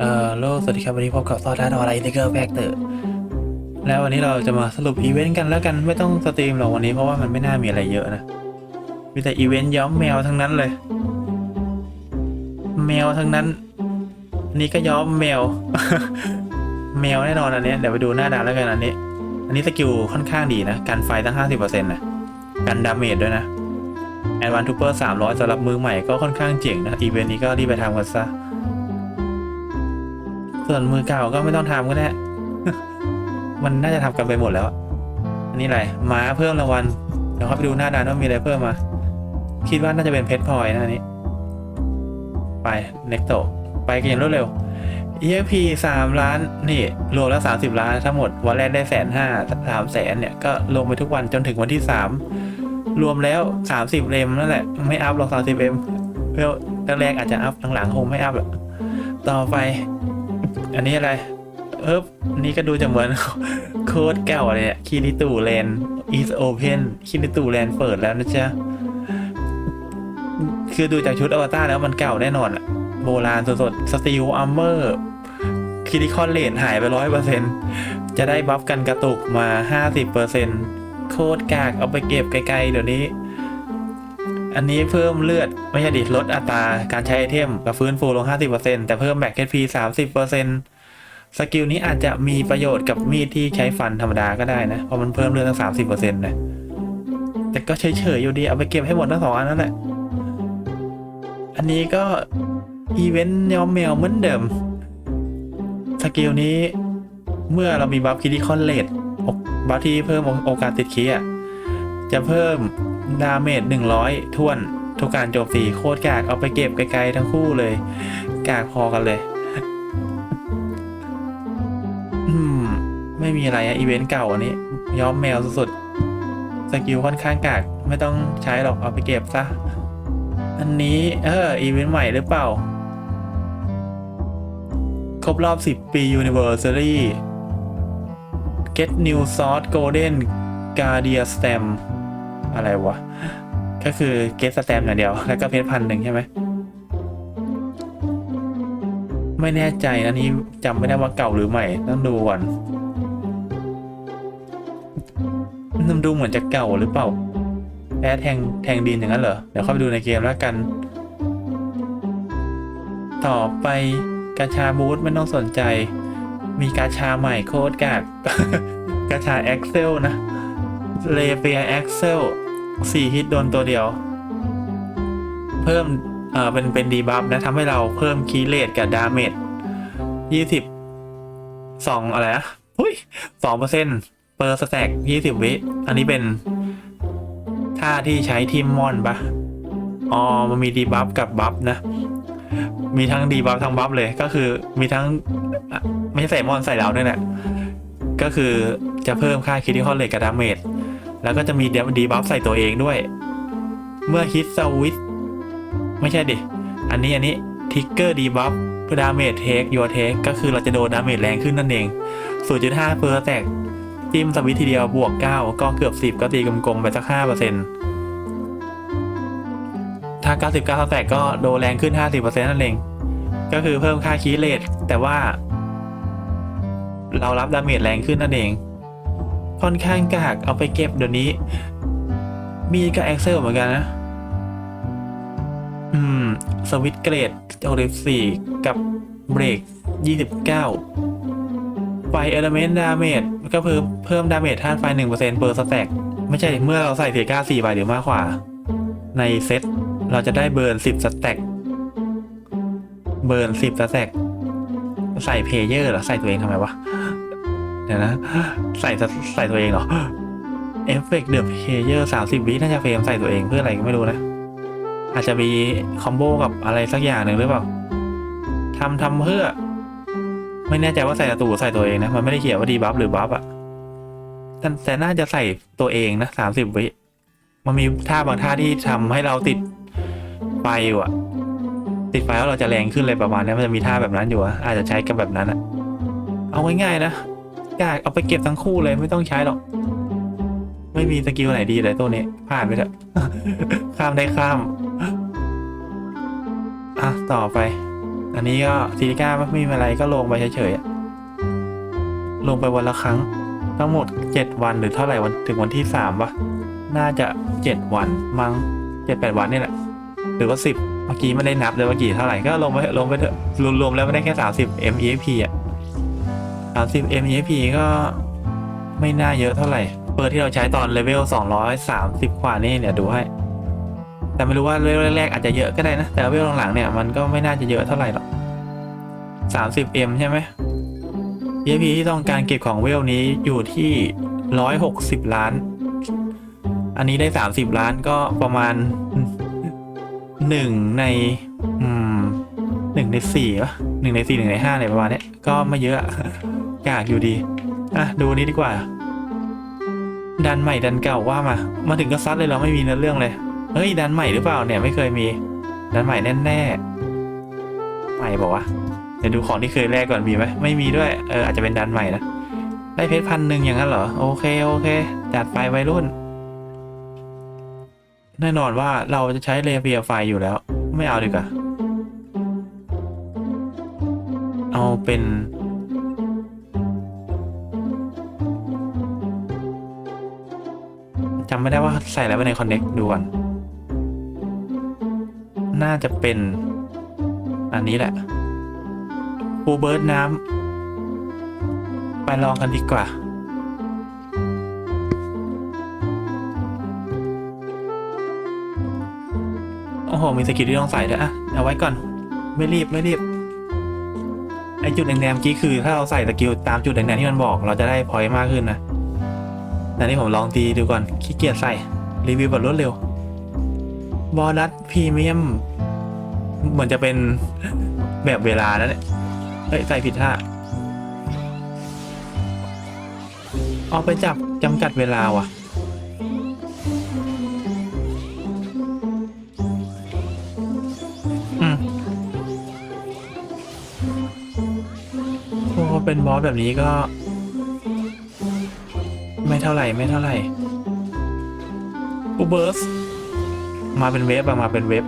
เอ่อโลสวัสดีครับวันนี้พบกับซอด้าทออะไรเทเกอร์แฟกเตอร์แล้ววันนี้เราจะมาสรุปอีเวนต์กันแล้วกันไม่ต้องสตรีมหรอกวันนี้เพราะว่ามันไม่น่ามีอะไรเยอะนะ มีแต่อีเวนต์ย้อมแมวทั้งนั้นเลย แมวทั้งนั้นนนี้ก็ย้อมแมว แมวแน่นอนอันนี้เดี๋ยวไปดูหน้าดาวแล้วกันอันนี้ อันนี้สกิลค่อนข้างดีนะกันไฟตั้ง 50%นะกันดาเมจด้วยนะแอดวานทูเปอร์300สำหรับมือใหม่ก็ค่อนข้างเจ๋งนะอีเวนต์นี้ก็รีบไปทำกันซะ ส่วนมือเก่าก็ไม่ต้องทำก็ได้ มันน่าจะทำกันไปหมดแล้ว อันนี้อะไรม้าเพิ่มรางวัล เดี๋ยวเข้าไปดูหน้าดานว่ามีอะไรเพิ่มมา คิดว่าน่าจะเป็นเพชรพลอยนะอันนี้ ไปเน็กโตไปกันอย่างรวดเร็ว EXP สามล้าน นี่ รวมแล้วสามสิบล้านทั้งหมด วันแรกได้แสนห้าสามแสนเนี่ย ก็ลงไปทุกวันจนถึงวันที่สามรวมแล้วสามสิบเอ็มนั่นแหละ ไม่อัพหรอกสามสิบเอ็มเพื่อแรกๆอาจจะอัพหลังๆคงไม่อัพหรอกต่อไป อันนี้อะไรเอ๊บอันนี้ก็ดูจะเหมือนโค้ดเก่าเลยเนี่ยคิริตูแลนด์ is open คิริตูแลนด์เปิดแล้วนะจ๊ะ คือดูจากชุดอวตารแล้วมันเก่าแน่นอนอะโบราณสดๆสตีลอัมเมอร์คิริคอนเลนหายไปร้อยเปอร์เซ็นจะได้บัฟกันกระตุกมาห้าสิบเปอร์เซ็นโคตรกากเอาไปเก็บไกลๆเดี๋ยวนี้ อันนี้เพิ่มเลือดไม่ใช่ดิลดอัตราการใช้ไอเทมกับฟื้นฟูลง 50%แต่เพิ่มแบกเ p 30%สกิลนี้อาจจะมีประโยชน์กับมีดที่ใช้ฟันธรรมดาก็ได้นะ เพราะมันเพิ่มเลือดตั้ง 30%นะแต่ก็เฉยๆอยู่ดี เอาไปเก็บให้หมดทั้งสองอันนั่นแหละ อันนี้ก็อีเวนต์ย้อมแมวเหมือนเดิม สกิลนี้เมื่อเรามีบัฟคิดิคอนเลดบัฟที่เพิ่มโอกาสติดคีอะจะเพิ่ม ดาเมจ100ท่วนทุกการโจมตีโคตรกากเอาไปเก็บไกลๆทั้งคู่เลย กากพอกันเลย อืม ไม่มีอะไรอะอีเวนต์เก่าอันนี้ ย้อมแมวสุดๆ สกิลค่อนข้างกาก ไม่ต้องใช้หรอกเอาไปเก็บซะ อันนี้ เออ อีเวนต์ใหม่หรือเปล่า ครบรอบ 10 ปี Universary Get New Sword Golden Guardian Stamp อะไรวะ ก็คือ Get Stamp อย่างเดียว แล้วก็เพชรพันหนึ่งใช่ไหม ไม่แน่ใจนะนี่จำไม่ได้ว่าเก่าหรือใหม่ ต้องดูก่อนมันดูเหมือนจะเก่าหรือเปล่าแพ้แทงแทงดินอย่างนั้นเหรอ เดี๋ยวเข้าไปดูในเกมแล้วกัน ต่อไปกาชาบูธไม่ต้องสนใจ มีกาชาใหม่โคตรกากกาชา e x c e l นะเลเปีย e x c e l สี่ฮิตโดนตัวเดียว เพิ่มเอ่อเป็นเป็นดีบัฟนะทำให้เราเพิ่มคีเลตกับดาเมจยี่สิบสองอะไรนะหุ้ยสองเปอร์เซ็นต์เปอร์สแต็กยี่สิบวิ อันนี้เป็นท่าที่ใช้ทีมมอนปะอ๋อมันมีดีบัฟกับบัฟนะ มีทั้งดีบัฟทั้งบัฟเลยก็คือมีทั้งไม่ใช่ใส่มอนใส่ดาวด้วยแหละก็คือจะเพิ่มค่าคิดที่คอเลกกับดาเมจ แล้วก็จะมีเดีบัฟใส่ตัวเองด้วย เมื่อฮิตสวิตไม่ใช่ดิ อันนี้อันนี้ทิกเกอร์ดีบัฟเพื่อดาเมจเทคยูเทคก็คือเราจะโดนดาเมจแรงขึ้นนั่นเอง 0.5เปอร์แตกจิ้มสวิตทีเดียวบวก 9 ก็เกือบ 10 ก็ตีกลมๆไปสัก 5%ถ้า 99สแตกก็โดนแรงขึ้น 50%นั่นเอง ก็คือเพิ่มค่าคีย์เลทแต่ว่า เรารับดาเมจแรงขึ้นนั่นเอง ค่อนข้างกากเอาไปเก็บเดี๋ยวนี้ มีกับ Excel เหมือนกันนะ อืม สวิตเกรด64กับเบรก 29 ไฟเอลเมนต์ดาเมจก็เพิ่มเพิ่มดาเมจธาตุไฟ 1%เปอร์สแต็กไม่ใช่เมื่อเราใส่เสียก้า4ใบหรือมากกว่า ในเซตเราจะได้เบิร์น 10 สแต็กเบิร์น 10 สแต็กใส่เพลเยอร์หรอ ใส่ตัวเองทำไมวะ เดี๋ยวนะ ใส่ใส่ตัวเองเหรอเอฟเฟกต์เดอะเพเยอร์30วิน่าจะเฟรมใส่ตัวเองเพื่ออะไรก็ไม่รู้นะ อาจจะมีคอมโบกับอะไรสักอย่างหนึ่งหรือเปล่าทำทำเพื่อ ไม่แน่ใจว่าใส่ศัตรูใส่ตัวเองนะ มันไม่ได้เขียนว่าดีบัฟหรือบัฟอะแต่แต่น่าจะใส่ตัวเองนะสามสิบวิมันมีท่าบางท่าที่ทำให้เราติดไฟอยู่อะติดไฟแล้วเราจะแรงขึ้นอะไรประมาณนี้มันจะมีท่าแบบนั้นอยู่อะอาจจะใช้กับแบบนั้นอะเอาง่ายๆนะ กากเอาไปเก็บทั้งคู่เลยไม่ต้องใช้หรอก ไม่มีสกิลไหนดีเลยตัวนี้ผ่านไปเถอะข้ามได้ข้ามอะต่อไป อันนี้ก็ซิลิก้าไม่มีอะไรก็ลงไปเฉยๆลงไปวันละครั้ง ทั้งหมดเจ็ดวันหรือเท่าไหร่วันถึงวันที่สามวะน่าจะเจ็ดวันมั้งเจ็ดแปดวันนี่แหละ หรือว่าสิบเมื่อกี้ไม่ได้นับเลยว่ากี่เท่าไหร่ก็ลงไปลงไปเถอะรวมๆแล้วไม่ได้แค่สามสิบ MEP อะ สามสิบ MEP ก็ไม่น่าเยอะเท่าไหร่ เปิดที่เราใช้ตอนเลเวลสองร้อยสามสิบกว่านี่เนี่ยดูให้ แต่ไม่รู้ว่าเลเวลแรกๆอาจจะเยอะก็ได้นะ แต่เลเวลหลังๆเนี่ยมันก็ไม่น่าจะเยอะเท่าไหร่หรอกสามสิบ M ใช่ไหม EMP ที่ต้องการเก็บของเวลนี้อยู่ที่ร้อยหกสิบล้าน อันนี้ได้สามสิบล้านก็ประมาณหนึ่งใน อืมหนึ่งในสี่ปะหนึ่งในสี่หนึ่งในห้าเนี่ยประมาณนี้ก็ไม่เยอะ กากอยู่ดี อะ ดูนี้ดีกว่า ดันใหม่ดันเก่าว่ามา มาถึงก็ซัดเลยเราไม่มีเนื้อเรื่องเลย เฮ้ย ดันใหม่หรือเปล่าเนี่ยไม่เคยมี ดันใหม่แน่ๆใหม่บอกว่าเดี๋ยวดูของที่เคยแลกก่อนมีไหมไม่มีด้วย เอออาจจะเป็นดันใหม่นะ ได้เพชรพันหนึ่งอย่างนั้นเหรอ โอเคโอเค จัดไปวัยรุ่น แน่นอนว่าเราจะใช้เลเวียไฟอยู่แล้ว ไม่เอาดีกว่า เอาเป็นำไม่ได้ว่าใส่อะไรไว้ในคอนเน็กดูก่อน น่าจะเป็นอันนี้แหละปูเบิร์ดน้ำ ไปลองกันดีกว่า โอ้โห มีสกิลที่ต้องใส่ด้วยอะเอาไว้ก่อน ไม่รีบไม่รีบไอจุดแดงๆเมื่อกี้คือ ถ้าเราใส่สกิลตามจุดแดงๆที่มันบอก เราจะได้พอยต์มากขึ้นนะ แต่นี่ผมลองตีดูก่อนขี้เกียจใส่ รีวิวแบบรวดเร็วบอลัสพรีเมียมเหมือนจะเป็นแบบเวลาแล้วเนี่ยเฮ้ย ใส่ผิดท่าเอาไปจับจำกัดเวลาว่ะ อืมพอเป็นบอสแบบนี้ก็ ไม่เท่าไหร่ไม่เท่าไหร่อูเบิร์สมาเป็นเวฟอะมาเป็นเวฟ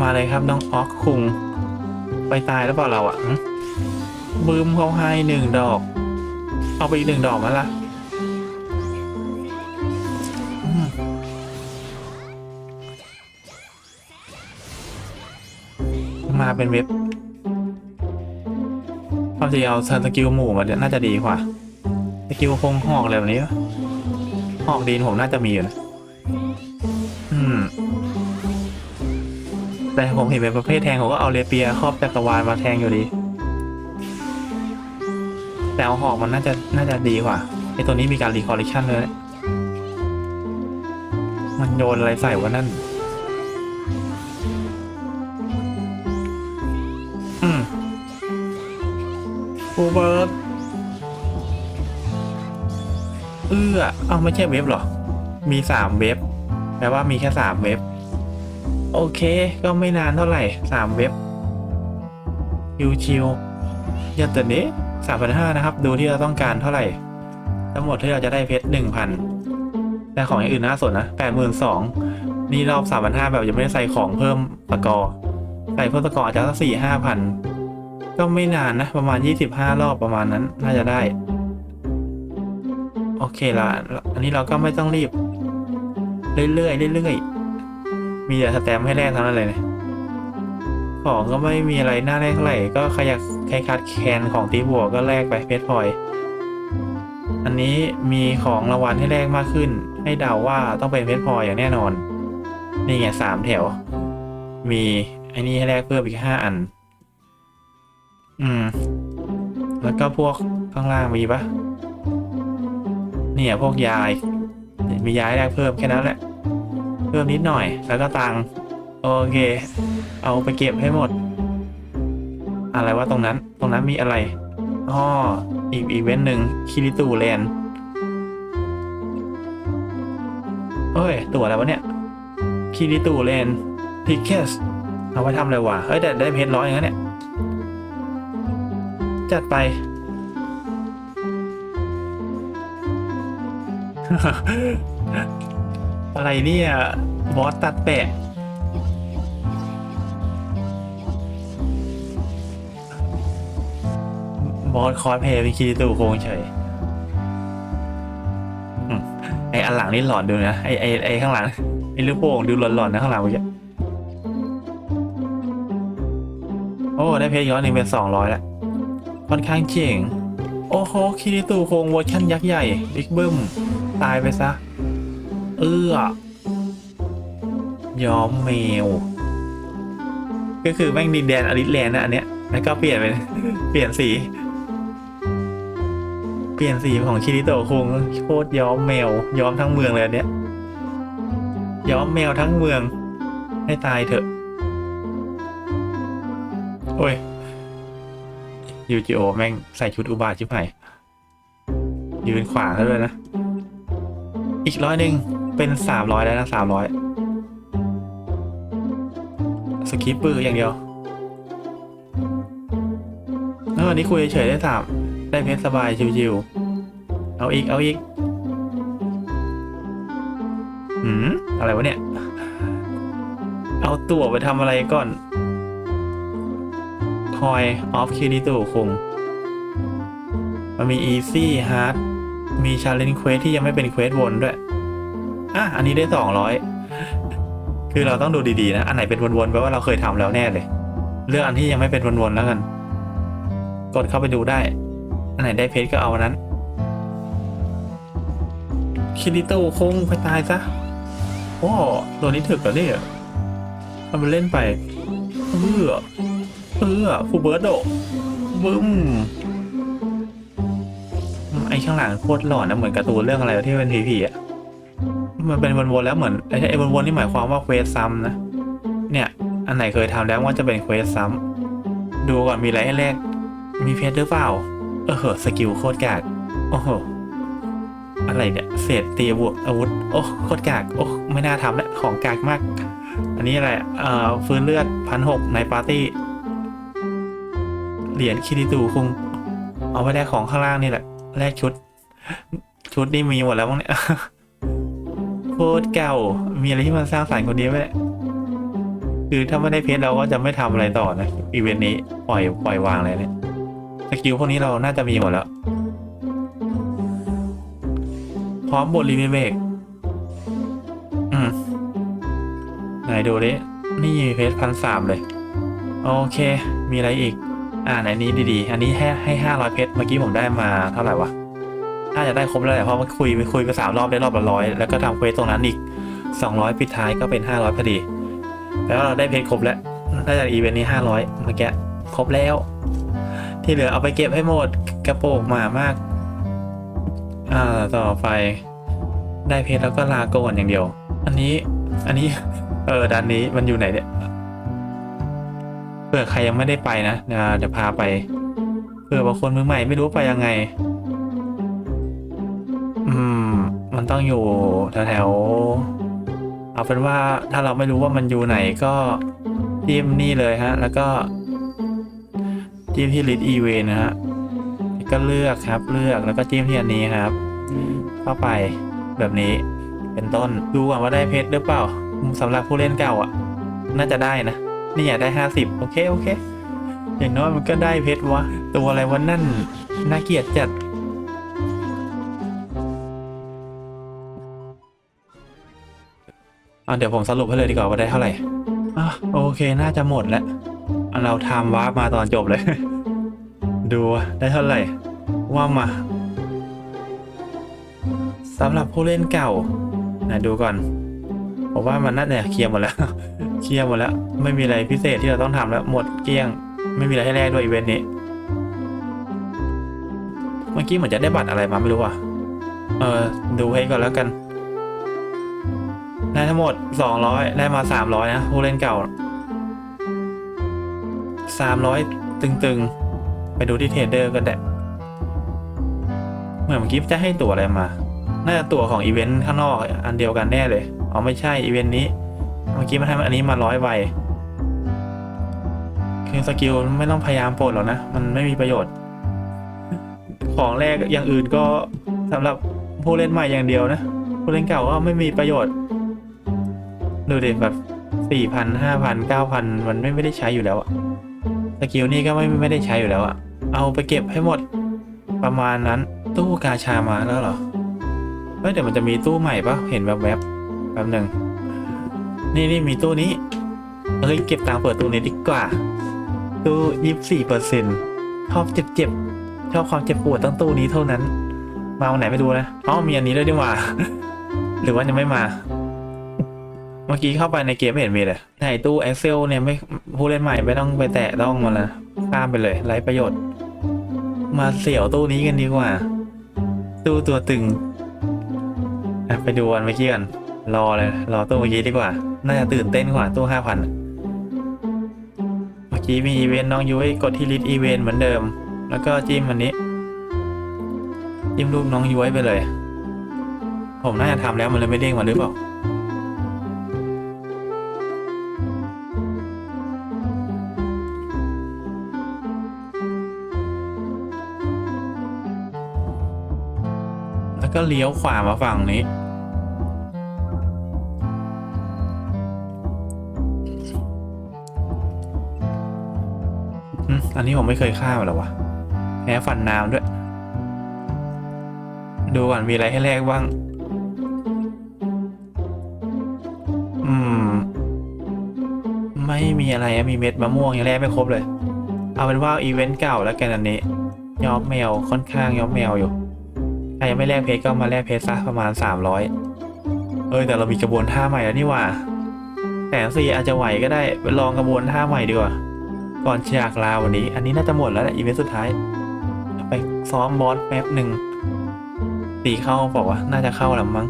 มาเลยครับน้องออกคุง ไปตายแล้วเปล่าเราอะบืมเขาให้หนึ่งดอก เอาไปอีกหนึ่งดอกมาละมาเป็นเว็บ จริงเอาสกิลหมู่มาเนี่ยน่าจะดีกว่า สกิลคงหอกอะไรแบบนี้หอกดีนผมน่าจะมีอยู่นะอืม แต่ผมเห็นเป็นประเภทแทงผมก็เอาเรเปียครอบจักรวาลมาแทงอยู่ดี แต่เอาหอกมันน่าจะน่าจะดีกว่าไอตัวนี้มีการรีคอลเลคชันเลย มันโยนอะไรใส่วะนั่น เบิร์ดเอื้อเอาไม่ใช่เว็บหรอ มีสามเว็บ แปลว่ามีแค่สามเว็บ โอเค ก็ไม่นานเท่าไหร่สามเว็บชิวๆยันตัวนี้สามพันห้านะครับ ดูที่เราต้องการเท่าไหร่ ทั้งหมดที่เราจะได้เพชรหนึ่งพันแต่ของอย่างอื่นน่าสนนะแปดหมื่นสองนี่รอบสามพันห้าแบบยังไม่ได้ใส่ของเพิ่มสกอร์ใส่เพิ่มสกอร์อาจจะสักสี่ห้าพัน ก็ไม่นานนะ ประมาณยี่สิบห้ารอบประมาณนั้น น่าจะได้ โอเคละอันนี้เราก็ไม่ต้องรีบ เรื่อยๆเรื่อยๆมีแต่สแตมให้แลกทั้งนั้นเลยเนี่ยของก็ไม่มีอะไรน่าแลกเท่าไหร่ก็ใครอยากใครขาดแคนของตีบวกก็แลกไปเพชรพลอย อันนี้มีของรางวัลให้แลกมากขึ้น ให้เดาว่าต้องเป็นเพชรพลอยอย่างแน่นอน นี่ไงสามแถว มีไอ้นี่ให้แลกเพิ่มอีกห้าอัน อืม แล้วก็พวกข้างล่างมีปะเนี่ยพวกยายมียาให้แลกเพิ่มแค่นั้นแหละ เพิ่มนิดหน่อย แล้วก็ตังโอเค เอาไปเก็บให้หมด อะไรวะตรงนั้น ตรงนั้นมีอะไรอ๋ออีกอีเวนต์หนึ่งคิริตูแลนด์เอ้ย ตัวอะไรวะเนี่ยคิริตูแลนด์ทิกเกสเอาไว้ทำอะไรวะเฮ้ยแต่ได้เพชรร้อยอย่างนั้นเนี่ย จัดไป อะไรเนี่ยบอสตัดแปะบอสคอสเพย์เป็นคิริตูโคงเฉยไออันหลังนี่หลอนดูนะไอไอไอข้างหลังไอลูกโป่งดูหลอนๆนะข้างหลังเมื่อกี้โอ้ ได้เพย์ย้อนหนึ่งเป็นสองร้อยแล้ว ค่อนข้างเจ๋ง โอ้โหคิริตูโคงเวอร์ชันยักษ์ใหญ่บิ๊กบึ้ม ตายไปซะ เอื้อย้อมแมว ก็คือแม่งดินแดนอลิสแลนด์นะอันเนี้ยแล้วก็เปลี่ยนเป็นเปลี่ยนสี เปลี่ยนสีของคิริโตะคงโคตรย้อมแมว ย้อมทั้งเมืองเลยอันเนี้ยย้อมแมวทั้งเมือง ให้ตายเถอะ โอ้ย ยูจิโอแม่งใส่ชุดอุบาทชิบหายยืนขวางแล้วด้วยนะ อีกร้อยหนึ่งเป็นสามร้อยแล้วนะสามร้อยสกิปปืออย่างเดียวแล้ววันนี้คุยเฉยได้สามได้เพชรสบายชิวๆเอาอีก เอาอีกหืมอะไรวะเนี่ย เอาตั๋วไปทำอะไรก่อน คอยออฟคิริตูคงมันมี easy hard มี challenge quest ที่ยังไม่เป็น quest วนด้วย อะ อันนี้ได้สองร้อยคือเราต้องดูดีๆนะ อันไหนเป็นวนๆแปลว่าเราเคยทำแล้วแน่เลย เลือกอันที่ยังไม่เป็นวนๆแล้วกัน กดเข้าไปดูได้ อันไหนได้เพชรก็เอาอันนั้น คิริโตคงไปตายซะ โอ้ตัวนี้ถึกเหรอเนี่ยทำไปเล่นไปเออ เออฟูเบิร์ดโดบึ้มไอ้ข้างหลังโคตรหลอนนะเหมือนการ์ตูนเรื่องอะไรที่เป็นผีๆอะมันเป็นวนๆแล้วเหมือนไอ้ไอ้วนๆนี่หมายความว่าเควสซ้ำนะเนี่ย อันไหนเคยทำแล้วว่าจะเป็นเควสซ้ำดูก่อนมีอะไรให้แลกมีเพชรหรือเปล่า เออเหอะสกิลโคตรกากโอ้โหอะไรเนี่ยเศษตีอาวุธอาวุธ โอ้โคตรกากโอ้ไม่น่าทำแล้วของกากมาก อันนี้อะไรเอ่อฟื้นเลือดพันหกในปาร์ตี้ เหรียญคิริตูคง เอาไปแลกของข้างล่างนี่แหละแลกชุด ชุดนี่มีหมดแล้วมั้งเนี่ยโคตรเก่า มีอะไรที่มันสร้างสรรค์คนนี้ไหมคือถ้าไม่ได้เพชรเราก็จะไม่ทำอะไรต่อนะอีเวนต์นี้ปล่อยปล่อยวางเลยเนี่ยสกิลพวกนี้เราน่าจะมีหมดแล้ว พร้อมบทรีเมคอืมไหนดูดินี่เพชรพันสามเลย โอเค มีอะไรอีก อ่าไหนนี้ดีๆ อันนี้ให้ให้ห้าร้อยเพชร เมื่อกี้ผมได้มาเท่าไหร่วะน่าจะได้ครบแล้วแหละเพราะว่าคุยไปคุยไปสามรอบได้รอบละร้อยแล้วก็ทำเควสตรงนั้นอีกสองร้อยปิดท้ายก็เป็นห้าร้อยพอดี แล้วเราได้เพชรครบแล้วได้จากอีเวนต์นี้ห้าร้อยเมื่อกี้ครบแล้ว ที่เหลือเอาไปเก็บให้หมดกระโปรงหมามากอ่าต่อไปได้เพชรแล้วก็ลาโกนอย่างเดียว อันนี้อันนี้ เออด้านนี้มันอยู่ไหนเนี่ย เผื่อใครยังไม่ได้ไปนะเดี๋ยวพาไปเผื่อบางคนมือใหม่ไม่รู้ไปยังไง อืม มันต้องอยู่แถวๆเอาเป็นว่าถ้าเราไม่รู้ว่ามันอยู่ไหนก็จิ้มนี่เลยฮะ แล้วก็จิ้มที่ลิ t อีเวนนะฮะก็เลือกครับเลือกแล้วก็จิ้มที่อันนี้ครับ เข้าไปแบบนี้เป็นต้นดูก่อนว่าได้เพชรหรือเปล่าสำหรับผู้เล่นเก่าอะ น่าจะได้นะ นี่อยากได้ห้าสิบโอเคโอเค อย่างน้อยมันก็ได้เพชรวะ ตัวอะไรวะนั่น น่าเกลียดจัดอะเดี๋ยวผมสรุปให้เลยดีกว่าว่าได้เท่าไหร่อะโอเคน่าจะหมดแล้ว เราทำวาร์ปมาตอนจบเลย ดูได้เท่าไหร่ ว่ามาสำหรับผู้เล่นเก่านะดูก่อน ผมว่ามันน่าจะเคลียร์หมดแล้ว เคลียร์หมดแล้ว ไม่มีอะไรพิเศษที่เราต้องทำแล้วหมดเกลี้ยง ไม่มีอะไรให้แลกด้วยอีเวนต์นี้ เมื่อกี้เหมือนจะได้บัตรอะไรมาไม่รู้อะ เออดูให้ก่อนแล้วกัน ได้ทั้งหมดสองร้อยได้มาสามร้อยนะผู้เล่นเก่าสามร้อยตึงๆ ไปดูที่เทรดเดอร์กันแดะเหมือนเมื่อกี้จะให้ตั๋วอะไรมา น่าจะตั๋วของอีเวนต์ข้างนอกอันเดียวกันแน่เลย อ๋อไม่ใช่อีเวนต์นี้ เมื่อกี้มันทำอันนี้มาร้อยใบคือสกิลไม่ต้องพยายามปลดหรอกนะ มันไม่มีประโยชน์ ของแรกอย่างอื่นก็สำหรับผู้เล่นใหม่อย่างเดียวนะ ผู้เล่นเก่าก็ไม่มีประโยชน์ ดูดิแบบสี่พันห้าพันเก้าพันมันไม่ไม่ได้ใช้อยู่แล้วอะสกิลนี่ก็ไม่ไม่ได้ใช้อยู่แล้วอะเอาไปเก็บให้หมดประมาณนั้นตู้กาชามาแล้วเหรอเฮ้ยเดี๋ยวมันจะมีตู้ใหม่ปะเห็นแบบแวบๆ แป๊บหนึ่งนี่นี่มีตู้นี้เอ้ยเก็บตังค์เปิดตู้นี้ดีกว่า ตู้ยี่สิบสี่เปอร์เซ็นต์ชอบเจ็บเจ็บชอบความเจ็บปวดตั้งตู้นี้เท่านั้น มาวันไหนไม่ดูนะอ๋อมีอันนี้ด้วยดีกว่า หรือว่ายังไม่มา เมื่อกี้เข้าไปในเกมไม่เห็นมีเลยในตู้ Excel เนี่ยไม่ผู้เล่นใหม่ไม่ต้องไปแตะต้องมันละข้ามไปเลยไร้ประโยชน์ มาเสี่ยวตู้นี้กันดีกว่า ตู้ตัวตึงไปดูวันเมื่อกี้กัน รอเลย รอตู้เมื่อกี้ดีกว่า น่าจะตื่นเต้นกว่าตู้ห้าพันเมื่อกี้มีอีเวนต์น้องยุ้ยกดที่ลิสต์อีเวนต์เหมือนเดิม แล้วก็จิ้มอันนี้ จิ้มรูปน้องยุ้ยไปเลย ผมน่าจะทำแล้วมันเลยไม่เด้งมาหรือเปล่าแล้วก็เลี้ยวขวามาฝั่งนี้ อันนี้ผมไม่เคยข้ามหรอวะแพ้ฟันน้ำด้วย ดูก่อนมีอะไรให้แลกบ้าง อืม ไม่มีอะไรอะมีเม็ดมะม่วงยังแลกไม่ครบเลย เอาเป็นว่าอีเวนต์เก่าแล้วกันอันนี้ยอมแมวค่อนข้างยอมแมวอยู่ใครยังไม่แลกเพชรก็มาแลกเพชรซะประมาณสามร้อยเอ้ยแต่เรามีกระบวนท่าใหม่แล้วนี่ว่าแต่สี่อาจจะไหวก็ได้ไปลองกระบวนท่าใหม่ดีกว่า ก่อนจากลาวันนี้ อันนี้น่าจะหมดแล้วแหละอีเวนต์สุดท้าย ไปซ้อมบอสแป๊บหนึ่งตีเข้าบอกว่าน่าจะเข้าแล้วมั้ง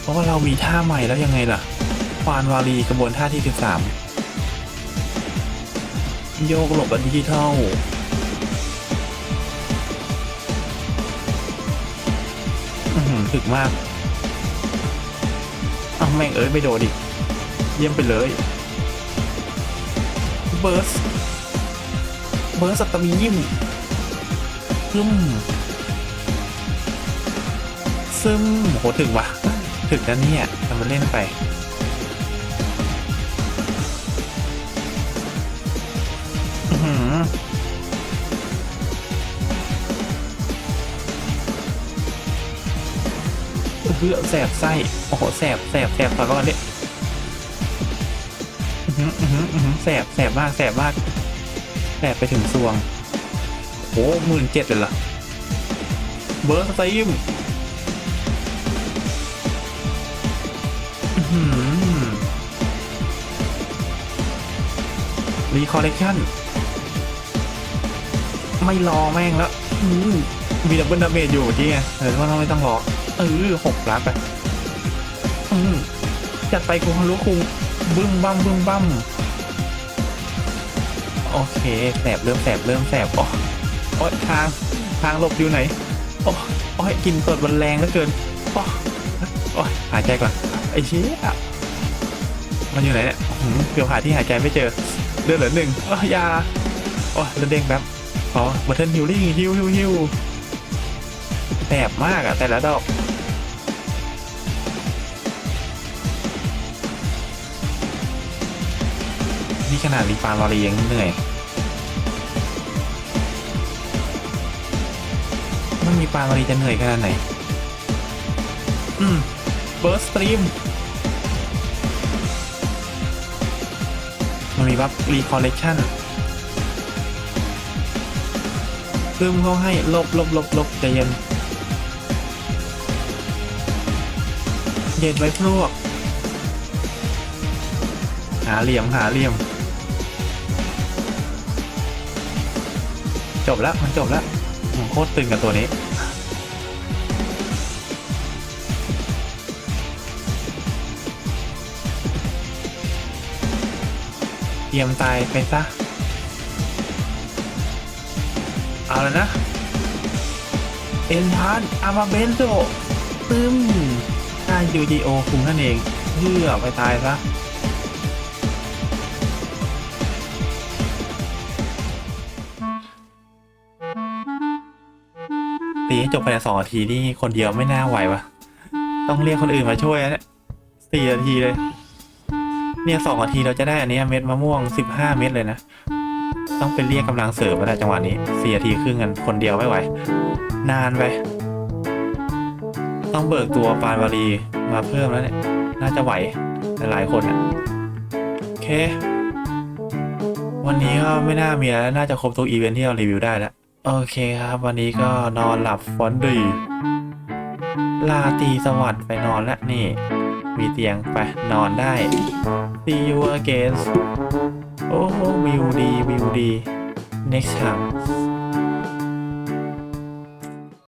เพราะว่าเรามีท่าใหม่แล้วยังไงล่ะควานวารีกระบวนท่าที่สิบสามโยกหลบแบบดิจิทัลอื้อหือถึกมาก แม่งเอ้ยไม่โดนอีกเยี่ยมไปเลย เบิร์ส เบิร์สสัตมียิ้มซึมซึมโหถึงวะถึงแล้วเนี่ยทำมาเล่นไปอือ เพื่อแสบไส้โอ้โหแสบแสบแสบต่อก่อนดิแสบแสบมากแสบมากแสบไปถึงซวงโอ้หมื่นเจ็ดเลยเหรอเบอร์สไตล์ยิมรีคอลเลกชันไม่รอแม่งแล้ว มีดับเบิลดาเมจอยู่เมื่อกี้ไงเออว่าเราไม่ต้องรอเออหกลักไปอืมจัดไปกูฮารุคุงบึ้มบั้มบึ้มบั้มโอเคแสบเริ่มแสบเริ่มแสบอ๋อโอ๊ยทางทางหลบอยู่ไหนโอ้โอ้ยกินสดมันแรงเหลือเกินโอ้โอ้ยหายใจก่อนไอ้เชี่ยมันอยู่ไหนเนี่ยอื้อหือเกือบหาที่หายใจไม่เจอเลือดเหลือหนึ่งอ้อยาโอ้ยเด้งแป๊บอ๋อบัตเทิลฮิลลิ่งฮิวฮิวฮิว แสบมากอะแต่ละดอกนี่ขนาดรีฟาร์มลอรียังเหนื่อย มันมีปลามารีจะเหนื่อยขนาดไหน อืมเบิร์สตรีม มันมีบัฟรีคอลเลกชันซึมเขาให้ลบลบลบลบใจเย็น เย็นไว้พวก หาเหลี่ยมหาเหลี่ยม จบแล้วมันจบแล้วผมโคตรตึงกับตัวนี้ เตรียมตายไปซะ เอาแล้วนะ เอ็นพาร์ตอามาเบนโซตึมท่น ยูจีโอคุงนั่นเองเพื่อไปตายซะตีให้จบภายในสองนาทีนี่คนเดียวไม่น่าไหววะต้องเรียกคนอื่นมาช่วยนะสี่นาทีเลย เนี่ยสองนาทีเราจะได้อันนี้เม็ดมะม่วงสิบห้าเม็ดเลยนะ ต้องเป็นเรียกกำลังเสริมมาแล้วจังหวะนี้สี่นาทีครึ่งกันคนเดียวไม่ไหว นานไป ต้องเบิกตัวปานวารีมาเพิ่มแล้วเนี่ย น่าจะไหวหลายๆคนอะโอเค วันนี้ก็ไม่น่ามีแล้ว น่าจะครบทุกอีเวนท์ที่เรารีวิวได้แล้ว โอเคครับ วันนี้ก็นอนหลับฝันดีลาตีสวัสดิ์ไปนอนแล้วนี่ มีเตียงไปนอนได้ See you again โอ้โหวิวดีวิวดี next time